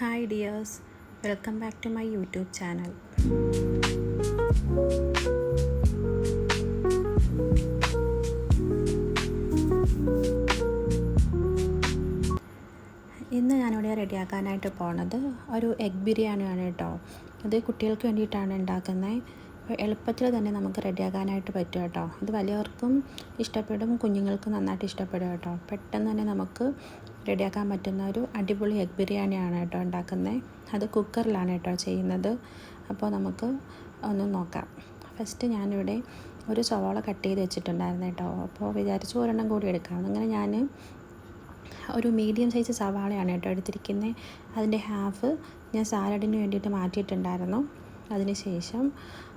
Hi dears welcome back to my YouTube channel ഇന്ന് ഞാനിവിടെ റെഡിയാക്കാനായിട്ട് പോണത് ഒരു എഗ് ബിരിയാണിയാണ് കേട്ടോ. അത് കുട്ടികൾക്ക് വേണ്ടിയിട്ടാണ് ഉണ്ടാക്കുന്നത്. എളുപ്പത്തിൽ തന്നെ നമുക്ക് റെഡിയാക്കാനായിട്ട് പറ്റും കേട്ടോ. ഇത് വലിയവർക്കും ഇഷ്ടപ്പെടും കുഞ്ഞുങ്ങൾക്കും നന്നായിട്ട് ഇഷ്ടപ്പെടും കേട്ടോ. പെട്ടെന്ന് തന്നെ നമുക്ക് റെഡിയാക്കാൻ പറ്റുന്ന ഒരു അടിപൊളി എഗ് ബിരിയാണിയാണ് കേട്ടോ ഉണ്ടാക്കുന്നത് അത് കുക്കറിലാണ് കേട്ടോ ചെയ്യുന്നത്. അപ്പോൾ നമുക്ക് ഒന്ന് നോക്കാം. ഫസ്റ്റ് ഞാനിവിടെ ഒരു സവാള കട്ട് ചെയ്ത് വെച്ചിട്ടുണ്ടായിരുന്നു കേട്ടോ. അപ്പോൾ വിചാരിച്ചു ഒരെണ്ണം കൂടി എടുക്കാം. അങ്ങനെ ഞാൻ ഒരു മീഡിയം സൈസ് സവാളയാണ് കേട്ടോ എടുത്തിരിക്കുന്നത്. അതിന്റെ ഹാഫ് ഞാൻ സാലഡിന് വേണ്ടിയിട്ട് മാറ്റിയിട്ടുണ്ടായിരുന്നു. അതിനുശേഷം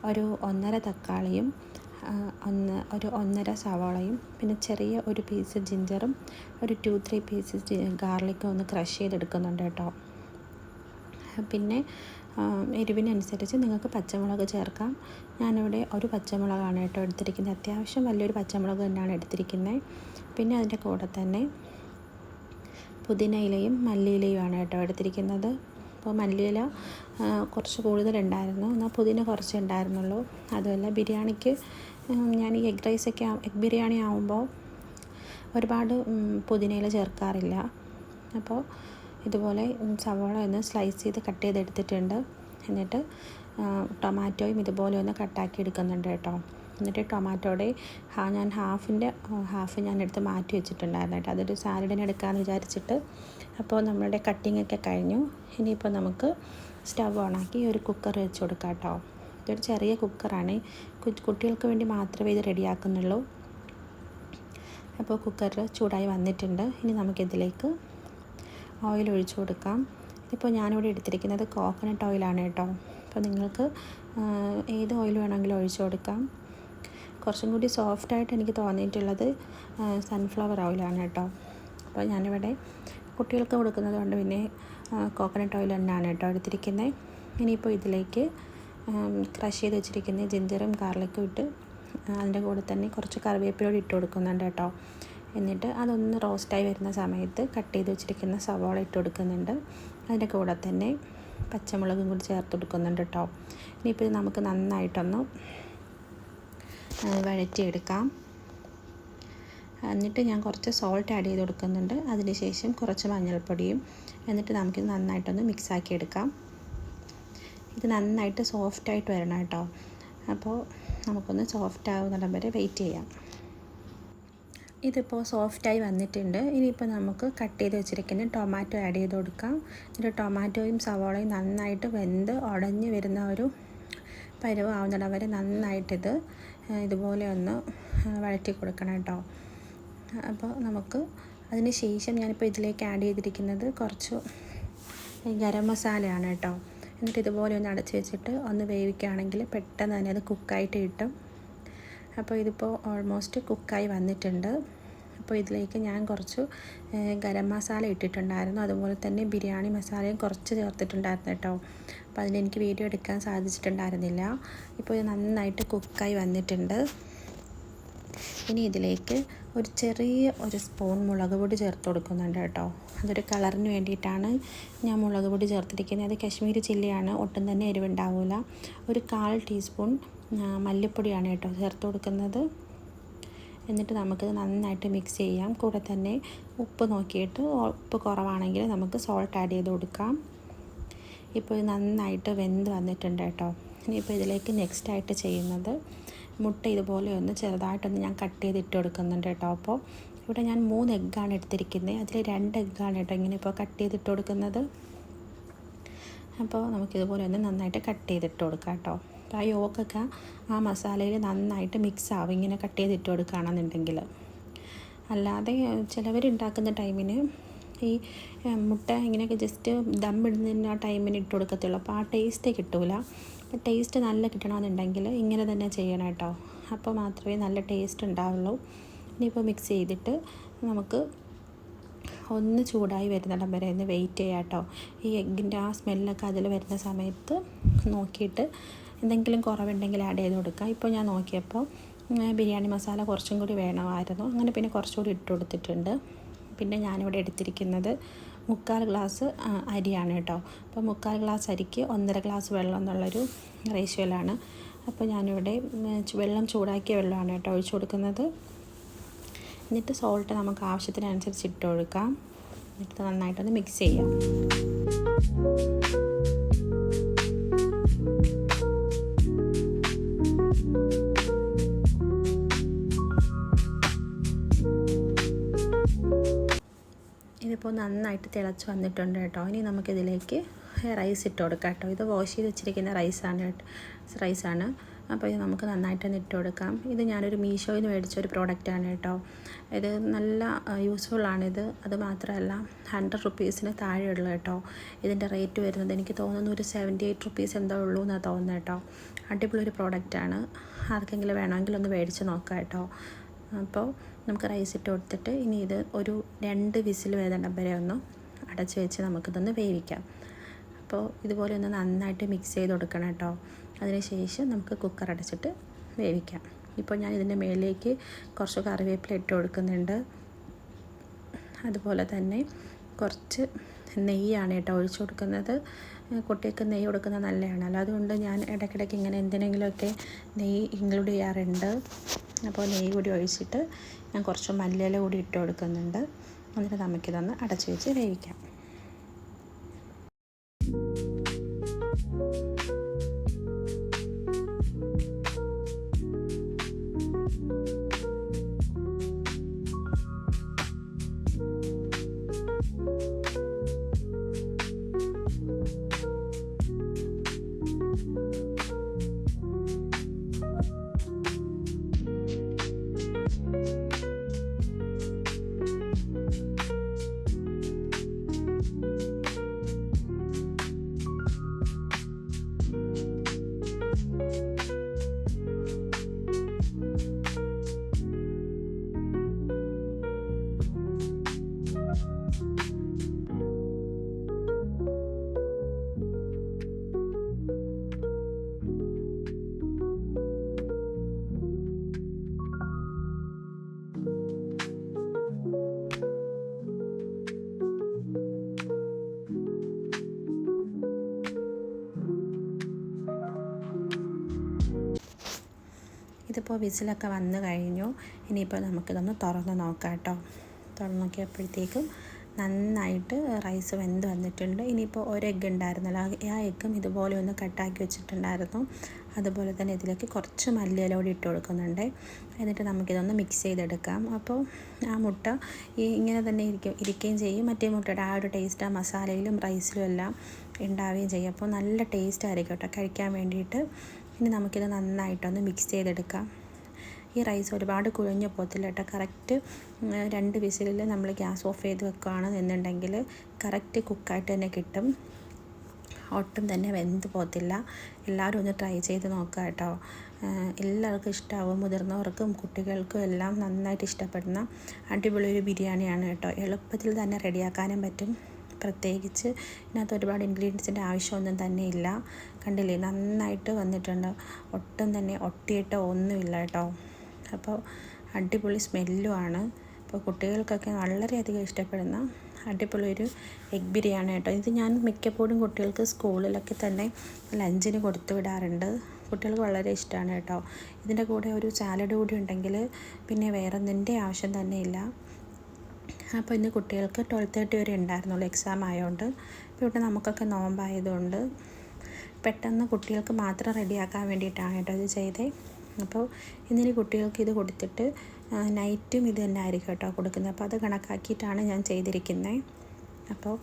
ഒരു ഒന്നര തക്കാളിയും ഒന്ന് ഒരു ഒന്നര സവാളയും പിന്നെ ചെറിയ ഒരു പീസ് ജിഞ്ചറും ഒരു ടു ത്രീ പീസസ് ഗാർലിക്കും ഒന്ന് ക്രഷ് ചെയ്തെടുക്കുന്നുണ്ട് കേട്ടോ. പിന്നെ എരിവിനനുസരിച്ച് നിങ്ങൾക്ക് പച്ചമുളക് ചേർക്കാം. ഞാനിവിടെ ഒരു പച്ചമുളകാണ് കേട്ടോ എടുത്തിരിക്കുന്നത്. അത്യാവശ്യം വലിയൊരു പച്ചമുളക് തന്നെയാണ് എടുത്തിരിക്കുന്നത്. പിന്നെ അതിന്റെ കൂടെ തന്നെ പുതിന ഇലയും മല്ലിയിലയുമാണ് കേട്ടോ എടുത്തിരിക്കുന്നത്. അപ്പോൾ മല്ലിയില കുറച്ച് കൂടുതലുണ്ടായിരുന്നു. എന്നാൽ പുതിന കുറച്ച് ഉണ്ടായിരുന്നുള്ളൂ. അതുമല്ല ബിരിയാണിക്ക് ഞാൻ ഈ എഗ് റൈസൊക്കെ എഗ് ബിരിയാണി ആകുമ്പോൾ ഒരുപാട് പുതിനയില ചേർക്കാറില്ല. അപ്പോൾ ഇതുപോലെ സവോള ഒന്ന് സ്ലൈസ് ചെയ്ത് കട്ട് ചെയ്തെടുത്തിട്ടുണ്ട്. എന്നിട്ട് ടൊമാറ്റോയും ഇതുപോലെ ഒന്ന് കട്ടാക്കി എടുക്കുന്നുണ്ട് കേട്ടോ. എന്നിട്ട് ടൊമാറ്റോടെ ഹാ ഞാൻ ഹാഫിന്റെ ഹാഫ് ഞാൻ എടുത്ത് മാറ്റി വെച്ചിട്ടുണ്ടായിരുന്നു കേട്ടോ. അതൊരു സാലഡിന് എടുക്കാമെന്ന് വിചാരിച്ചിട്ട്. അപ്പോൾ നമ്മളുടെ കട്ടിങ്ങൊക്കെ കഴിഞ്ഞു. ഇനിയിപ്പോൾ നമുക്ക് സ്റ്റവ് ഓണാക്കി ഒരു കുക്കർ വെച്ച് കൊടുക്കാം കേട്ടോ. ഇതൊരു ചെറിയ കുക്കറാണ്. കുട്ടികൾക്ക് വേണ്ടി മാത്രമേ ഇത് റെഡിയാക്കുന്നുള്ളൂ. അപ്പോൾ കുക്കറിൽ ചൂടായി വന്നിട്ടുണ്ട്. ഇനി നമുക്കിതിലേക്ക് ഓയിൽ ഒഴിച്ചു കൊടുക്കാം. ഇതിപ്പോൾ ഞാനിവിടെ എടുത്തിരിക്കുന്നത് കോക്കനട്ട് ഓയിലാണ് കേട്ടോ. അപ്പോൾ നിങ്ങൾക്ക് ഏത് ഓയിൽ വേണമെങ്കിലും ഒഴിച്ചു കൊടുക്കാം. കുറച്ചും കൂടി സോഫ്റ്റായിട്ട് എനിക്ക് തോന്നിയിട്ടുള്ളത് സൺഫ്ലവർ ഓയിലാണ് കേട്ടോ. അപ്പോൾ ഞാനിവിടെ കുട്ടികൾക്ക് കൊടുക്കുന്നത് കൊണ്ട് പിന്നെ കോക്കനട്ട് ഓയിൽ തന്നെയാണ് കേട്ടോ എടുത്തിരിക്കുന്നത് ഇനിയിപ്പോൾ ഇതിലേക്ക് ക്രഷ് ചെയ്ത് വെച്ചിരിക്കുന്ന ജിഞ്ചറും ഗാർലിക്കും ഇട്ട് അതിന്റെ കൂടെ തന്നെ കുറച്ച് കറിവേപ്പിലോട് ഇട്ട് കൊടുക്കുന്നുണ്ട് കേട്ടോ. എന്നിട്ട് അതൊന്ന് റോസ്റ്റായി വരുന്ന സമയത്ത് കട്ട് ചെയ്ത് വെച്ചിരിക്കുന്ന സവാള ഇട്ട് കൊടുക്കുന്നുണ്ട്. അതിന്റെ കൂടെ തന്നെ പച്ചമുളകും കൂടി ചേർത്ത് കൊടുക്കുന്നുണ്ട് കേട്ടോ. ഇനിയിപ്പോൾ ഇത് നമുക്ക് നന്നായിട്ടൊന്ന് വഴറ്റിയെടുക്കാം. എന്നിട്ട് ഞാൻ കുറച്ച് സോൾട്ട് ആഡ് ചെയ്ത് കൊടുക്കുന്നുണ്ട്. അതിനുശേഷം കുറച്ച് മഞ്ഞൾപ്പൊടിയും എന്നിട്ട് നമുക്കിത് നന്നായിട്ടൊന്ന് മിക്സാക്കി എടുക്കാം. ഇത് നന്നായിട്ട് സോഫ്റ്റായിട്ട് വരണം കേട്ടോ. അപ്പോൾ നമുക്കൊന്ന് സോഫ്റ്റ് ആവുന്നിടം വരെ വെയിറ്റ് ചെയ്യാം. ഇതിപ്പോൾ സോഫ്റ്റായി വന്നിട്ടുണ്ട്. ഇനിയിപ്പോൾ നമുക്ക് കട്ട് ചെയ്ത് വെച്ചിരിക്കുന്ന ടൊമാറ്റോ ആഡ് ചെയ്ത് കൊടുക്കാം. എന്നിട്ട് ടൊമാറ്റോയും സവോളയും നന്നായിട്ട് വെന്ത് ഉടഞ്ഞ് വരുന്ന ഒരു പരുവാവുന്നിടം വരെ നന്നായിട്ടിത് ഇതുപോലെ ഒന്ന് വഴറ്റി കൊടുക്കണം കേട്ടോ. അപ്പോൾ നമുക്ക് അതിന് ശേഷം ഞാനിപ്പോൾ ഇതിലേക്ക് ആഡ് ചെയ്തിരിക്കുന്നത് കുറച്ച് ഗരം മസാലയാണ് കേട്ടോ. എന്നിട്ട് ഇതുപോലെ ഒന്ന് അടച്ച് വെച്ചിട്ട് ഒന്ന് വേവിക്കുകയാണെങ്കിൽ പെട്ടെന്ന് തന്നെ അത് കുക്കായിട്ട് കിട്ടും. അപ്പോൾ ഇതിപ്പോൾ ഓൾമോസ്റ്റ് കുക്കായി വന്നിട്ടുണ്ട്. അപ്പോൾ ഇതിലേക്ക് ഞാൻ കുറച്ച് ഗരം മസാല ഇട്ടിട്ടുണ്ടായിരുന്നു. അതുപോലെ തന്നെ ബിരിയാണി മസാലയും കുറച്ച് ചേർത്തിട്ടുണ്ടായിരുന്നു കേട്ടോ. അപ്പോൾ അതിലെനിക്ക് വീഡിയോ എടുക്കാൻ സാധിച്ചിട്ടുണ്ടായിരുന്നില്ല. ഇപ്പോൾ ഇത് നന്നായിട്ട് കുക്കായി വന്നിട്ടുണ്ട്. ഇനി ഇതിലേക്ക് ഒരു ചെറിയ ഒരു സ്പൂൺ മുളക് പൊടി ചേർത്ത് കൊടുക്കുന്നുണ്ട് കേട്ടോ. അതൊരു കളറിന് വേണ്ടിയിട്ടാണ് ഞാൻ മുളക് പൊടി ചേർത്തിരിക്കുന്നത്. അത് കശ്മീരി ചില്ലിയാണ് ഒട്ടും തന്നെ എരിവുണ്ടാവില്ല ഒരു കാൽ ടീസ്പൂൺ മല്ലിപ്പൊടിയാണ് കേട്ടോ ചേർത്ത് കൊടുക്കുന്നത്. എന്നിട്ട് നമുക്കിത് നന്നായിട്ട് മിക്സ് ചെയ്യാം. കൂടെ തന്നെ ഉപ്പ് നോക്കിയിട്ട് ഉപ്പ് കുറവാണെങ്കിൽ നമുക്ക് സോൾട്ട് ആഡ് ചെയ്ത് കൊടുക്കാം. ഇപ്പോൾ ഇത് നന്നായിട്ട് വെന്ത് വന്നിട്ടുണ്ട് കേട്ടോ. ഇനിയിപ്പോൾ ഇതിലേക്ക് നെക്സ്റ്റ് ആയിട്ട് ചെയ്യുന്നത് മുട്ട ഇതുപോലെ ഒന്ന് ചെറുതായിട്ടൊന്ന് ഞാൻ കട്ട് ചെയ്ത് ഇട്ട് കൊടുക്കുന്നുണ്ട് കേട്ടോ. അപ്പോൾ ഇവിടെ ഞാൻ മൂന്ന് എഗ്ഗാണ് എടുത്തിരിക്കുന്നത്. അതിൽ രണ്ട് എഗ്ഗാണ് കേട്ടോ ഇങ്ങനെ ഇപ്പോൾ കട്ട് ചെയ്തിട്ട് കൊടുക്കുന്നത്. അപ്പോൾ നമുക്കിതുപോലെ ഒന്ന് നന്നായിട്ട് കട്ട് ചെയ്തിട്ട് കൊടുക്കാം കേട്ടോ. അപ്പോൾ ആ യോക്കൊക്കെ ആ മസാലയിൽ നന്നായിട്ട് മിക്സ് ആവും ഇങ്ങനെ കട്ട് ചെയ്തിട്ട് കൊടുക്കുകയാണെന്നുണ്ടെങ്കിൽ. അല്ലാതെ ചിലവരുണ്ടാക്കുന്ന ടൈമിന് ഈ മുട്ട ഇങ്ങനെയൊക്കെ ജസ്റ്റ് ദം ഇടുന്നതിന് ആ ടൈമിന് ഇട്ട് കൊടുക്കത്തുള്ളൂ. അപ്പോൾ ആ ടേസ്റ്റ് കിട്ടൂല. ടേസ്റ്റ് നല്ല കിട്ടണമെന്നുണ്ടെങ്കിൽ ഇങ്ങനെ തന്നെ ചെയ്യണം കേട്ടോ. അപ്പോൾ മാത്രമേ നല്ല ടേസ്റ്റ് ഉണ്ടാവുള്ളൂ. ഇനിയിപ്പോൾ മിക്സ് ചെയ്തിട്ട് നമുക്ക് ഒന്ന് ചൂടായി വരുന്നിടം വരെ ഒന്ന് വെയിറ്റ് ചെയ്യാം കേട്ടോ. ഈ എഗ്ഗിന്റെ ആ സ്മെല്ലൊക്കെ അതിൽ വരുന്ന സമയത്ത് നോക്കിയിട്ട് എന്തെങ്കിലും കുറവുണ്ടെങ്കിൽ ആഡ് ചെയ്ത് കൊടുക്കുക. ഇപ്പോൾ ഞാൻ നോക്കിയപ്പോൾ ബിരിയാണി മസാല കുറച്ചും കൂടി വേണമായിരുന്നു. അങ്ങനെ പിന്നെ കുറച്ചുകൂടി ഇട്ട് കൊടുത്തിട്ടുണ്ട്. പിന്നെ ഞാനിവിടെ എടുത്തിരിക്കുന്നത് മുക്കാൽ ഗ്ലാസ് അരിയാണ് കേട്ടോ. അപ്പോൾ മുക്കാൽ ഗ്ലാസ് അരിക്ക് ഒന്നര ഗ്ലാസ് വെള്ളം എന്നുള്ളൊരു റേഷ്യോയിലാണ്. അപ്പോൾ ഞാനിവിടെ വെള്ളം ചൂടാക്കിയ വെള്ളമാണ് കേട്ടോ ഒഴിച്ചു കൊടുക്കുന്നത്. എന്നിട്ട് സോൾട്ട് നമുക്ക് ആവശ്യത്തിനനുസരിച്ച് ഇട്ട് കൊടുക്കാം എന്നിട്ട് നന്നായിട്ടൊന്ന് മിക്സ് ചെയ്യാം. ഇതിപ്പോൾ നന്നായിട്ട് തിളച്ച് വന്നിട്ടുണ്ട് കേട്ടോ. ഇനി നമുക്കിതിലേക്ക് റൈസ് ഇട്ട് കൊടുക്കാം കേട്ടോ. ഇത് വാഷ് ചെയ്ത് വെച്ചിരിക്കുന്ന റൈസാണ് റൈസാണ് അപ്പോൾ ഇത് നമുക്ക് നന്നായിട്ട് തന്നെ ഇട്ട് കൊടുക്കാം. ഇത് ഞാനൊരു മീഷോയിൽ നിന്ന് മേടിച്ച ഒരു പ്രോഡക്റ്റാണ് കേട്ടോ. ഇത് നല്ല യൂസ്ഫുൾ യൂസ്ഫുള്ളാണിത് അത് മാത്രമല്ല ഹൺഡ്രഡ് റുപ്പീസിന് താഴെയുള്ളൂ കേട്ടോ. ഇതിന്റെ റേറ്റ് വരുന്നത് എനിക്ക് തോന്നുന്നു ഒരു സെവന്റി എയ്റ്റ് റുപ്പീസ് എന്തോ ഉള്ളൂ എന്നാണ് തോന്നുന്നത് കേട്ടോ. അടിപൊളി ഒരു പ്രോഡക്റ്റാണ് ആർക്കെങ്കിലും വേണമെങ്കിൽ ഒന്ന് മേടിച്ച് നോക്കാം കേട്ടോ. അപ്പോൾ നമുക്ക് റൈസ് ഇട്ട് കൊടുത്തിട്ട് ഇനി ഇത് ഒരു രണ്ട് വിസിൽ വേദനം വരെ ഒന്ന് അടച്ച് വെച്ച് നമുക്കിതൊന്ന് വേവിക്കാം. അപ്പോൾ ഇതുപോലെ ഒന്ന് നന്നായിട്ട് മിക്സ് ചെയ്ത് കൊടുക്കണം കേട്ടോ. അതിനുശേഷം നമുക്ക് കുക്കർ അടച്ചിട്ട് വേവിക്കാം. ഇപ്പോൾ ഞാൻ ഇതിന്റെ മേളിലേക്ക് കുറച്ച് കറിവേപ്പില ഇട്ട് കൊടുക്കുന്നുണ്ട്. അതുപോലെ തന്നെ കുറച്ച് നെയ്യാണ് കേട്ടോ ഒഴിച്ചു കൊടുക്കുന്നത്. കുട്ടികൾക്ക് നെയ്യ് കൊടുക്കുന്നത് നല്ലതാണല്ലോ അതുകൊണ്ട് ഞാൻ ഇടയ്ക്കിടയ്ക്ക് ഇങ്ങനെ എന്തിനെങ്കിലുമൊക്കെ നെയ്യ് ഇൻക്ലൂഡ് ചെയ്യാറുണ്ട്. അപ്പോൾ നെയ്യ് കൂടി ഒഴിച്ചിട്ട് ഞാൻ കുറച്ച് മല്ലിയില കൂടി ഇട്ട് കൊടുക്കുന്നുണ്ട്. എന്നിട്ട് നമുക്കിതൊന്ന് അടച്ചു വെച്ച് വേവിക്കാം. ഇതിപ്പോൾ വിസിലൊക്കെ വന്നു കഴിഞ്ഞു. ഇനിയിപ്പോൾ നമുക്കിതൊന്ന് തുറന്ന് നോക്കാം കേട്ടോ. തുറന്ന് നോക്കിയപ്പോഴത്തേക്കും നന്നായിട്ട് റൈസ് വെന്ത് വന്നിട്ടുണ്ട്. ഇനിയിപ്പോൾ ഒരു എഗ്ഗ് ഉണ്ടായിരുന്നല്ലോ. ആ എഗ്ഗും ഇതുപോലെ ഒന്ന് കട്ടാക്കി വെച്ചിട്ടുണ്ടായിരുന്നു. അതുപോലെ തന്നെ ഇതിലേക്ക് കുറച്ച് മല്ലിയില കൂടി ഇട്ട് കൊടുക്കുന്നുണ്ട്. എന്നിട്ട് നമുക്കിതൊന്ന് മിക്സ് ചെയ്തെടുക്കാം. അപ്പോൾ ആ മുട്ട ഈ ഇങ്ങനെ തന്നെ ഇരിക്കും ഇരിക്കുകയും ചെയ്യും. മറ്റേ മുട്ടയുടെ ആ ഒരു ടേസ്റ്റ് ആ മസാലയിലും റൈസിലും എല്ലാം ഉണ്ടാവുകയും ചെയ്യും. അപ്പോൾ നല്ല ടേസ്റ്റ് ആയിരിക്കും കേട്ടോ. കഴിക്കാൻ വേണ്ടിയിട്ട്. ഇനി നമുക്കിത് നന്നായിട്ടൊന്ന് മിക്സ് ചെയ്തെടുക്കാം. ഈ റൈസ് ഒരുപാട് കുഴഞ്ഞു പോകത്തില്ല കേട്ടോ. കറക്റ്റ് രണ്ട് വിസിലിൽ നമ്മൾ ഗ്യാസ് ഓഫ് ചെയ്ത് വെക്കുകയാണ് എന്നുണ്ടെങ്കിൽ കറക്റ്റ് കുക്കായിട്ട് തന്നെ കിട്ടും. ഒട്ടും തന്നെ വെന്ത് പോകത്തില്ല. എല്ലാവരും ഒന്ന് ട്രൈ ചെയ്ത് നോക്കുക കേട്ടോ. എല്ലാവർക്കും ഇഷ്ടമാവും മുതിർന്നവർക്കും കുട്ടികൾക്കും എല്ലാം നന്നായിട്ട് ഇഷ്ടപ്പെടുന്ന അടിപൊളി ഒരു ബിരിയാണിയാണ് കേട്ടോ. എളുപ്പത്തിൽ തന്നെ റെഡിയാക്കാനും പറ്റും. പ്രത്യേകിച്ച് ഇതിനകത്ത് ഒരുപാട് ഇൻഗ്രീഡിയൻസിന്റെ ആവശ്യമൊന്നും തന്നെ ഇല്ല. കണ്ടില്ലേ? നന്നായിട്ട് വന്നിട്ടുണ്ട്. ഒട്ടും തന്നെ ഒട്ടിയിട്ടോ ഒന്നുമില്ല കേട്ടോ. അപ്പോൾ അടിപൊളി സ്മെല്ലുമാണ്. അപ്പോൾ കുട്ടികൾക്കൊക്കെ വളരെയധികം ഇഷ്ടപ്പെടുന്ന അടിപൊളി ഒരു എഗ് ബിരിയാണി കേട്ടോ. ഇത് ഞാൻ മിക്കപ്പോഴും കുട്ടികൾക്ക് സ്കൂളിലൊക്കെ തന്നെ ലഞ്ചിന് കൊടുത്തു വിടാറുണ്ട്. കുട്ടികൾക്ക് വളരെ ഇഷ്ടമാണ് കേട്ടോ. ഇതിന്റെ കൂടെ ഒരു സാലഡ് കൂടി ഉണ്ടെങ്കിൽ പിന്നെ വേറെ ഒന്നിന്റെ ആവശ്യം തന്നെ ഇല്ല. അപ്പോൾ ഇന്ന് കുട്ടികൾക്ക് ട്വൽവ് തേർട്ടി വരെ ഉണ്ടായിരുന്നുള്ളൂ എക്സാം ആയതുകൊണ്ട് ഇപ്പോൾ ഇവിടെ നമുക്കൊക്കെ നോമ്പായതുകൊണ്ട് പെട്ടെന്ന് കുട്ടികൾക്ക് മാത്രം റെഡിയാക്കാൻ വേണ്ടിയിട്ടാണ് കേട്ടോ ഇത് ചെയ്തേ. അപ്പോൾ ഇന്നിനി കുട്ടികൾക്ക് ഇത് കൊടുത്തിട്ട് നൈറ്റും ഇത് തന്നെ ആയിരിക്കും കേട്ടോ കൊടുക്കുന്നത്. അപ്പോൾ അത് കണക്കാക്കിയിട്ടാണ് ഞാൻ ചെയ്തിരിക്കുന്നത് അപ്പോൾ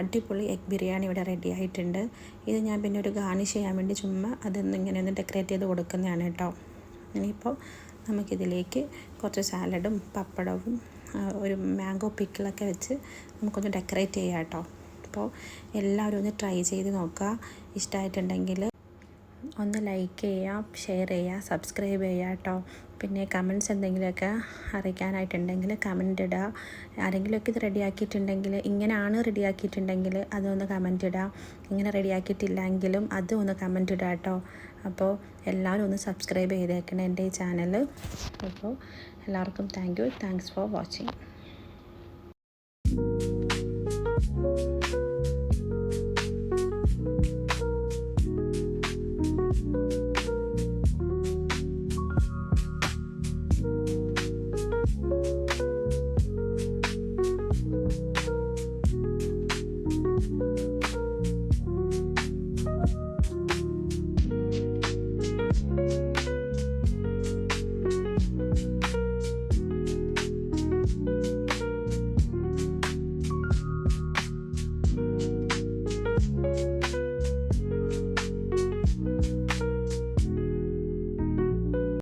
അടിപൊളി എഗ് ബിരിയാണി ഇവിടെ റെഡി ആയിട്ടുണ്ട്. ഇത് ഞാൻ പിന്നെ ഒരു ഗാർണിഷ് ചെയ്യാൻ വേണ്ടി ചുമ്മാ അതൊന്ന് ഇങ്ങനെ ഒന്ന് ഡെക്കറേറ്റ് ചെയ്ത് കൊടുക്കുന്നതാണ് കേട്ടോ. ഇനിയിപ്പോൾ നമുക്കിതിലേക്ക് കുറച്ച് സാലഡും പപ്പടവും ഒരു മാംഗോ പിക്കിളൊക്കെ വെച്ച് നമുക്കൊന്ന് ഡെക്കറേറ്റ് ചെയ്യാം കേട്ടോ. അപ്പോൾ എല്ലാവരും ഒന്ന് ട്രൈ ചെയ്ത് നോക്കുക. ഇഷ്ടമായിട്ടുണ്ടെങ്കിൽ ഒന്ന് ലൈക്ക് ചെയ്യുക ഷെയർ ചെയ്യുക സബ്സ്ക്രൈബ് ചെയ്യുക കേട്ടോ. പിന്നെ കമൻസ് എന്തെങ്കിലുമൊക്കെ അറിയിക്കാനായിട്ടുണ്ടെങ്കിൽ കമന്റ് ഇടുക. ആരെങ്കിലുമൊക്കെ ഇത് റെഡിയാക്കിയിട്ടുണ്ടെങ്കിൽ ഇങ്ങനെയാണ് റെഡിയാക്കിയിട്ടുണ്ടെങ്കിൽ അതൊന്ന് കമന്റ് ഇടുക. ഇങ്ങനെ റെഡിയാക്കിയിട്ടില്ലെങ്കിലും അതും ഒന്ന് കമന്റ് ഇടുക കേട്ടോ. അപ്പോൾ എല്ലാവരും ഒന്ന് സബ്സ്ക്രൈബ് ചെയ്തേക്കണം എന്റെ ഈ ചാനൽ. അപ്പോൾ എല്ലാവർക്കും thank you. Thanks for watching.